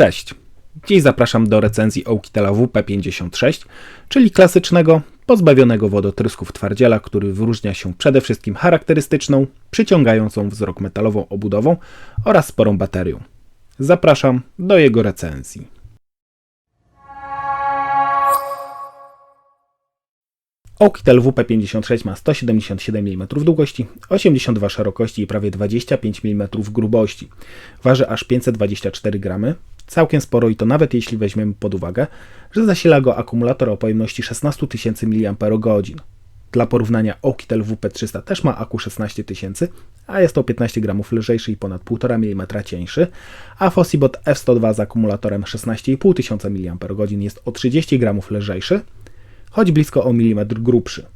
Cześć! Dziś zapraszam do recenzji Oakitela WP56, czyli klasycznego, pozbawionego wodotrysków twardziela, który wyróżnia się przede wszystkim charakterystyczną, przyciągającą wzrok metalową obudową oraz sporą baterią. Zapraszam do jego recenzji. Oukitel WP56 ma 177 mm długości, 82 szerokości i prawie 25 mm grubości. Waży aż 524 gramy, całkiem sporo i to nawet jeśli weźmiemy pod uwagę, że zasila go akumulator o pojemności 16 000 mAh. Dla porównania Oukitel WP300 też ma aku 16 000, a jest to 15 gramów lżejszy i ponad 1,5 mm cieńszy, a Fossibot F102 z akumulatorem 16,5 tysiąca mAh jest o 30 gramów lżejszy, choć blisko o milimetr grubszy.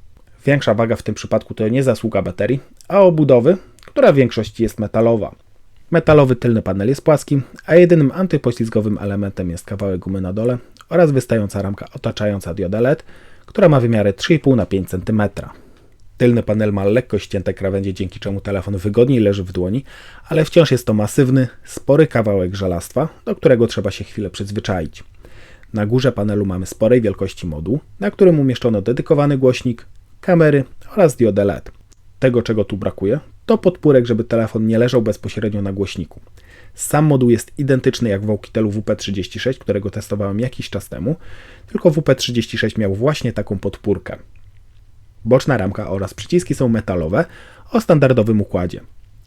Większa waga w tym przypadku to nie zasługa baterii, a obudowy, która w większości jest metalowa. Metalowy tylny panel jest płaski, a jedynym antypoślizgowym elementem jest kawałek gumy na dole oraz wystająca ramka otaczająca diodę LED, która ma wymiary 3,5 na 5 cm. Tylny panel ma lekko ścięte krawędzie, dzięki czemu telefon wygodniej leży w dłoni, ale wciąż jest to masywny, spory kawałek żelastwa, do którego trzeba się chwilę przyzwyczaić. Na górze panelu mamy sporej wielkości moduł, na którym umieszczono dedykowany głośnik, kamery oraz diodę LED. Tego, czego tu brakuje, to podpórek, żeby telefon nie leżał bezpośrednio na głośniku. Sam moduł jest identyczny jak w Oukitelu WP36, którego testowałem jakiś czas temu, tylko WP36 miał właśnie taką podpórkę. Boczna ramka oraz przyciski są metalowe o standardowym układzie.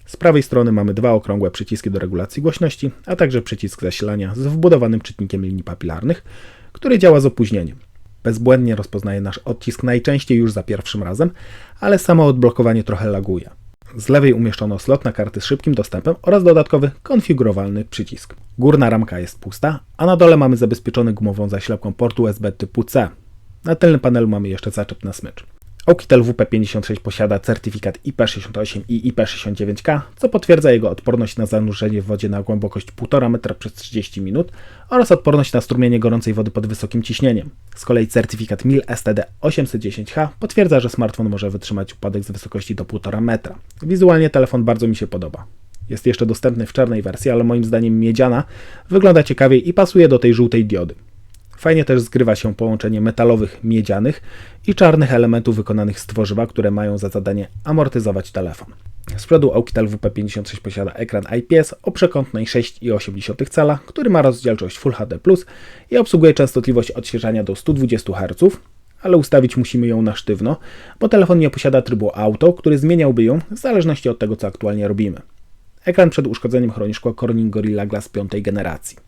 Z prawej strony mamy dwa okrągłe przyciski do regulacji głośności, a także przycisk zasilania z wbudowanym czytnikiem linii papilarnych, który działa z opóźnieniem. Bezbłędnie rozpoznaje nasz odcisk najczęściej już za pierwszym razem, ale samo odblokowanie trochę laguje. Z lewej umieszczono slot na karty z szybkim dostępem oraz dodatkowy konfigurowalny przycisk. Górna ramka jest pusta, a na dole mamy zabezpieczony gumową zaślepką port USB typu C. Na tylnym panelu mamy jeszcze zaczep na smycz. Oukitel WP56 posiada certyfikat IP68 i IP69K, co potwierdza jego odporność na zanurzenie w wodzie na głębokość 1,5 metra przez 30 minut oraz odporność na strumienie gorącej wody pod wysokim ciśnieniem. Z kolei certyfikat MIL STD 810H potwierdza, że smartfon może wytrzymać upadek z wysokości do 1,5 metra. Wizualnie telefon bardzo mi się podoba. Jest jeszcze dostępny w czarnej wersji, ale moim zdaniem miedziana wygląda ciekawiej i pasuje do tej żółtej diody. Fajnie też zgrywa się połączenie metalowych, miedzianych i czarnych elementów wykonanych z tworzywa, które mają za zadanie amortyzować telefon. Z przodu Oukitel WP56 posiada ekran IPS o przekątnej 6,8 cala, który ma rozdzielczość Full HD+, i obsługuje częstotliwość odświeżania do 120 Hz, ale ustawić musimy ją na sztywno, bo telefon nie posiada trybu auto, który zmieniałby ją w zależności od tego, co aktualnie robimy. Ekran przed uszkodzeniem chroni szkło Corning Gorilla Glass piątej generacji.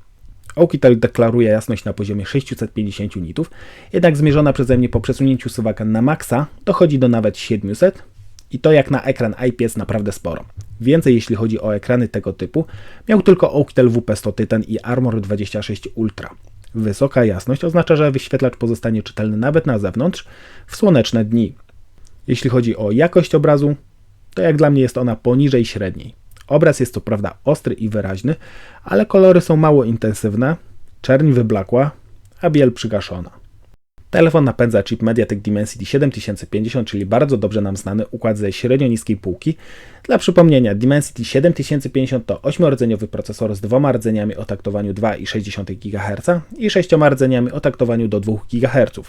Oukitel deklaruje jasność na poziomie 650 nitów, jednak zmierzona przeze mnie po przesunięciu suwaka na maksa dochodzi do nawet 700 i to jak na ekran IPS naprawdę sporo. Więcej jeśli chodzi o ekrany tego typu miał tylko Oukitel WP100 Titan i Armor 26 Ultra. Wysoka jasność oznacza, że wyświetlacz pozostanie czytelny nawet na zewnątrz w słoneczne dni. Jeśli chodzi o jakość obrazu, to jak dla mnie jest ona poniżej średniej. Obraz jest co prawda ostry i wyraźny, ale kolory są mało intensywne, czerń wyblakła, a biel przygaszona. Telefon napędza chip MediaTek Dimensity 7050, czyli bardzo dobrze nam znany układ ze średnio niskiej półki. Dla przypomnienia, Dimensity 7050 to 8-rdzeniowy procesor z dwoma rdzeniami o taktowaniu 2,6 GHz i 6 rdzeniami o taktowaniu do 2 GHz.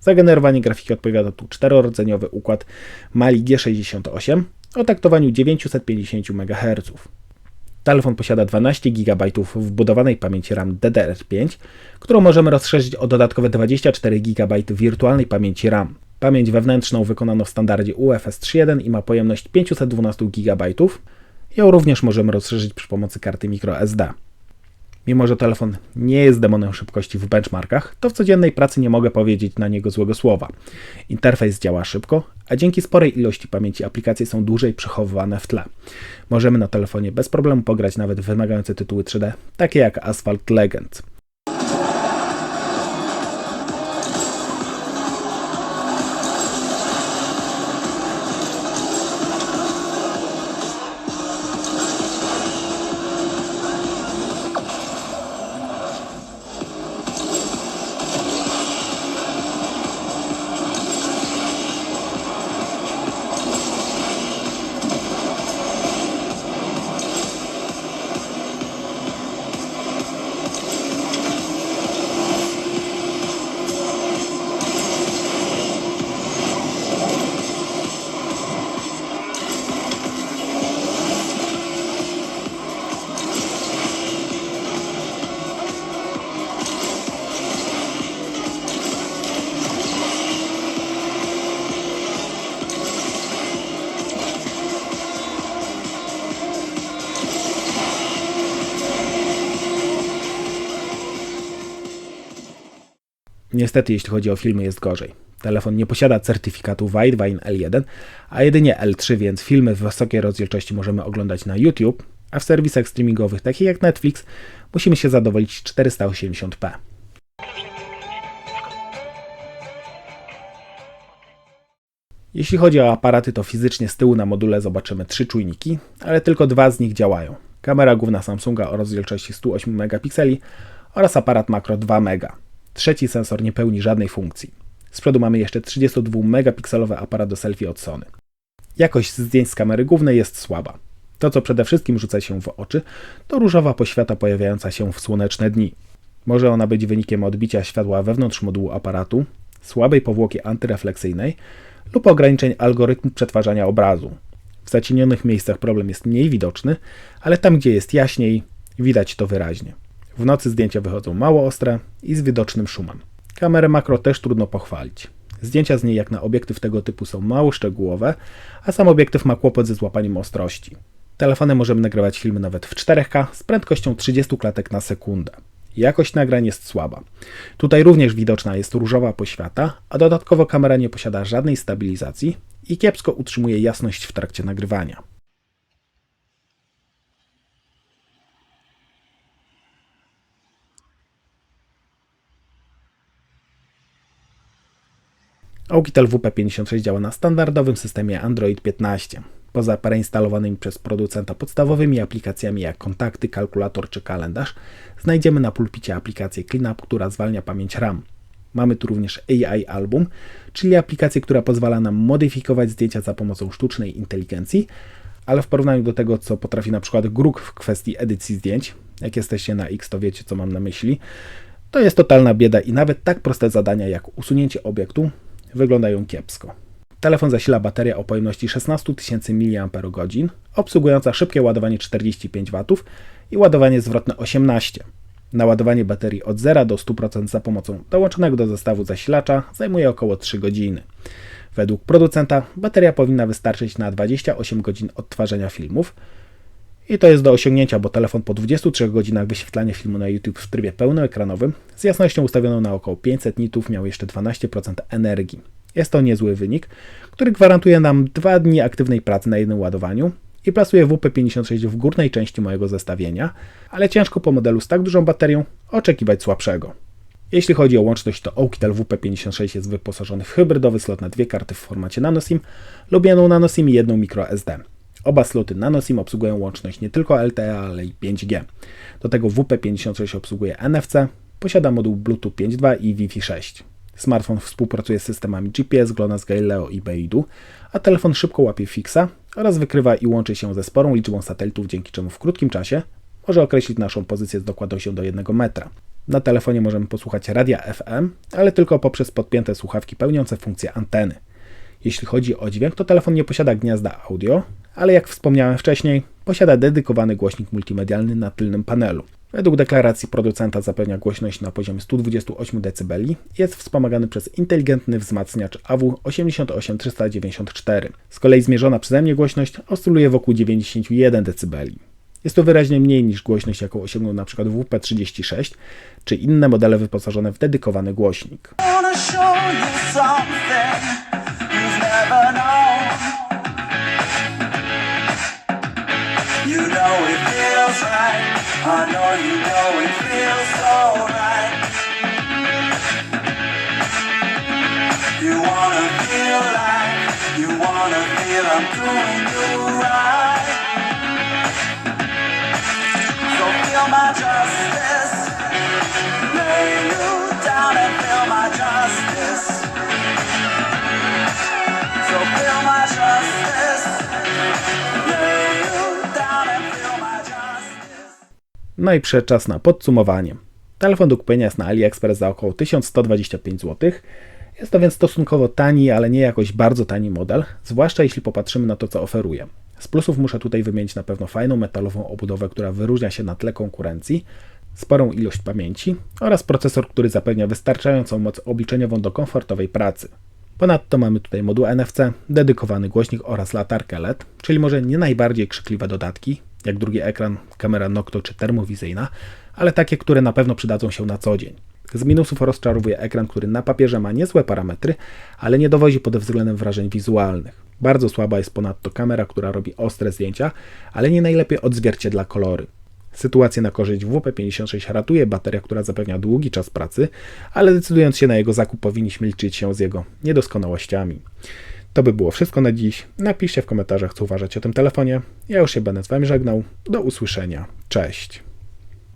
Za generowanie grafiki odpowiada tu 4-rdzeniowy układ Mali G68, o taktowaniu 950 MHz. Telefon posiada 12 GB wbudowanej pamięci RAM DDR5, którą możemy rozszerzyć o dodatkowe 24 GB wirtualnej pamięci RAM. Pamięć wewnętrzną wykonano w standardzie UFS 3.1 i ma pojemność 512 GB. Ją również możemy rozszerzyć przy pomocy karty microSD. Mimo, że telefon nie jest demonem szybkości w benchmarkach, to w codziennej pracy nie mogę powiedzieć na niego złego słowa. Interfejs działa szybko, a dzięki sporej ilości pamięci aplikacje są dłużej przechowywane w tle. Możemy na telefonie bez problemu pograć nawet wymagające tytuły 3D, takie jak Asphalt Legends. Niestety, jeśli chodzi o filmy, jest gorzej. Telefon nie posiada certyfikatu Widevine L1, a jedynie L3, więc filmy w wysokiej rozdzielczości możemy oglądać na YouTube, a w serwisach streamingowych takich jak Netflix musimy się zadowolić 480p. Jeśli chodzi o aparaty, to fizycznie z tyłu na module zobaczymy trzy czujniki, ale tylko dwa z nich działają. Kamera główna Samsunga o rozdzielczości 108 megapikseli oraz aparat makro 2 mega. Trzeci sensor nie pełni żadnej funkcji. Z przodu mamy jeszcze 32 megapikselowy aparat do selfie od Sony. Jakość zdjęć z kamery głównej jest słaba. To, co przede wszystkim rzuca się w oczy, to różowa poświata pojawiająca się w słoneczne dni. Może ona być wynikiem odbicia światła wewnątrz modułu aparatu, słabej powłoki antyrefleksyjnej lub ograniczeń algorytmu przetwarzania obrazu. W zacienionych miejscach problem jest mniej widoczny, ale tam, gdzie jest jaśniej, widać to wyraźnie. W nocy zdjęcia wychodzą mało ostre i z widocznym szumem. Kamerę makro też trudno pochwalić. Zdjęcia z niej jak na obiektyw tego typu są mało szczegółowe, a sam obiektyw ma kłopot ze złapaniem ostrości. Telefonem możemy nagrywać filmy nawet w 4K z prędkością 30 klatek na sekundę. Jakość nagrań jest słaba. Tutaj również widoczna jest różowa poświata, a dodatkowo kamera nie posiada żadnej stabilizacji i kiepsko utrzymuje jasność w trakcie nagrywania. Oukitel WP56 działa na standardowym systemie Android 15. Poza preinstalowanymi przez producenta podstawowymi aplikacjami jak kontakty, kalkulator czy kalendarz, znajdziemy na pulpicie aplikację CleanUp, która zwalnia pamięć RAM. Mamy tu również AI Album, czyli aplikację, która pozwala nam modyfikować zdjęcia za pomocą sztucznej inteligencji, ale w porównaniu do tego, co potrafi na przykład Grok w kwestii edycji zdjęć, jak jesteście na X, to wiecie, co mam na myśli, to jest totalna bieda i nawet tak proste zadania jak usunięcie obiektu wyglądają kiepsko. Telefon zasila baterię o pojemności 16 000 mAh, obsługująca szybkie ładowanie 45 W i ładowanie zwrotne 18 Naładowanie baterii od 0 do 100% za pomocą dołączonego do zestawu zasilacza zajmuje około 3 godziny. Według producenta bateria powinna wystarczyć na 28 godzin odtwarzania filmów. I to jest do osiągnięcia, bo telefon po 23 godzinach wyświetlania filmu na YouTube w trybie pełnoekranowym z jasnością ustawioną na około 500 nitów miał jeszcze 12% energii. Jest to niezły wynik, który gwarantuje nam 2 dni aktywnej pracy na jednym ładowaniu i plasuje WP56 w górnej części mojego zestawienia, ale ciężko po modelu z tak dużą baterią oczekiwać słabszego. Jeśli chodzi o łączność, to Oukitel WP56 jest wyposażony w hybrydowy slot na dwie karty w formacie NanoSIM lub jedną NanoSIM i jedną microSD. Oba sloty NanoSIM obsługują łączność nie tylko LTE, ale i 5G. Do tego WP56 obsługuje NFC, posiada moduł Bluetooth 5.2 i Wi-Fi 6. Smartfon współpracuje z systemami GPS, GLONASS, Galileo i Beidou, a telefon szybko łapie fixa oraz wykrywa i łączy się ze sporą liczbą satelitów, dzięki czemu w krótkim czasie może określić naszą pozycję z dokładnością do 1 metra. Na telefonie możemy posłuchać radia FM, ale tylko poprzez podpięte słuchawki pełniące funkcję anteny. Jeśli chodzi o dźwięk, to telefon nie posiada gniazda audio, ale jak wspomniałem wcześniej, posiada dedykowany głośnik multimedialny na tylnym panelu. Według deklaracji producenta zapewnia głośność na poziomie 128 dB i jest wspomagany przez inteligentny wzmacniacz AW88394. Z kolei zmierzona przeze mnie głośność oscyluje wokół 91 dB. Jest to wyraźnie mniej niż głośność, jaką osiągnął np. WP36 czy inne modele wyposażone w dedykowany głośnik. Wanna feel I'm doing you right. So feel my justice, lay you down and feel my justice. So feel my justice. No i czas na podsumowanie. Telefon do kupienia jest na AliExpress za około 1125 zł. Jest to więc stosunkowo tani, ale nie jakoś bardzo tani model, zwłaszcza jeśli popatrzymy na to, co oferuje. Z plusów muszę tutaj wymienić na pewno fajną metalową obudowę, która wyróżnia się na tle konkurencji, sporą ilość pamięci oraz procesor, który zapewnia wystarczającą moc obliczeniową do komfortowej pracy. Ponadto mamy tutaj moduł NFC, dedykowany głośnik oraz latarkę LED, czyli może nie najbardziej krzykliwe dodatki, jak drugi ekran, kamera Nocto czy termowizyjna, ale takie, które na pewno przydadzą się na co dzień. Z minusów rozczarowuje ekran, który na papierze ma niezłe parametry, ale nie dowodzi pod względem wrażeń wizualnych. Bardzo słaba jest ponadto kamera, która robi ostre zdjęcia, ale nie najlepiej odzwierciedla kolory. Sytuację na korzyść WP56 ratuje bateria, która zapewnia długi czas pracy, ale decydując się na jego zakup powinniśmy liczyć się z jego niedoskonałościami. To by było wszystko na dziś. Napiszcie w komentarzach, co uważacie o tym telefonie. Ja już się będę z Wami żegnał. Do usłyszenia. Cześć.